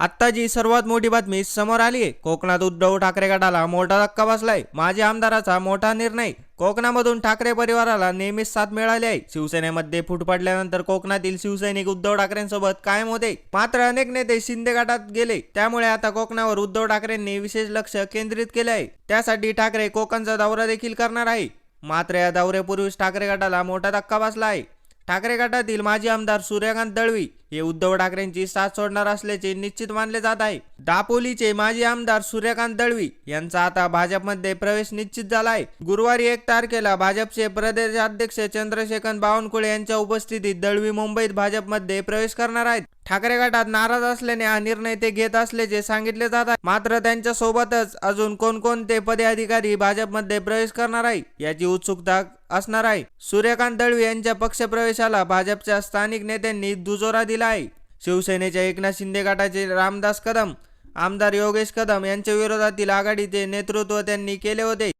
आत्ता जी सर्वात मोठी बातमी समोर आली आहे कोकणात उद्धव ठाकरे गटाला मोठा धक्का बसलाय. माजी आमदाराचा मोठा निर्णय. कोकणामधून ठाकरे परिवाराला नेहमीच साथ मिळाली आहे. शिवसेनेमध्ये फूट पडल्यानंतर कोकणातील शिवसैनिक उद्धव ठाकरेंसोबत कायम होते. मात्र अनेक नेते शिंदे गटात गेले. त्यामुळे आता कोकणावर उद्धव ठाकरेंनी विशेष लक्ष केंद्रित केले आहे. त्यासाठी ठाकरे कोकणचा दौरा देखील करणार आहे. मात्र या दौऱ्यापूर्वीच ठाकरे गटाला मोठा धक्का बसला आहे. ठाकरे गटातील माजी आमदार सूर्यकांत दळवी हे उद्धव ठाकरेंची साथ सोडणार असल्याचे निश्चित मानले जात आहे. दापोलीचे माजी आमदार सूर्यकांत दळवी यांचा आता भाजपमध्ये प्रवेश निश्चित झाला आहे. गुरुवारी एक तारखेला भाजपचे प्रदेशाध्यक्ष चंद्रशेखर बावनकुळे यांच्या उपस्थितीत दळवी मुंबईत भाजपमध्ये प्रवेश करणार आहेत. ठाकरे गटात नाराज असल्याने हा निर्णय ते घेत असल्याचे सांगितले जात आहे. मात्र त्यांच्या सोबतच अजून कोणकोणते पदे अधिकारी भाजपमध्ये प्रवेश करणार आहे याची उत्सुकता असणार आहे. सूर्यकांत दळवी यांच्या पक्षप्रवेशाला भाजपच्या स्थानिक नेत्यांनी दुजोरा दिला आहे शिवसेनेच्या एकनाथ शिंदे गटाचे रामदास कदम आमदार योगेश कदम यांच्या विरोधातील आघाडीचे नेतृत्व त्यांनी केले होते.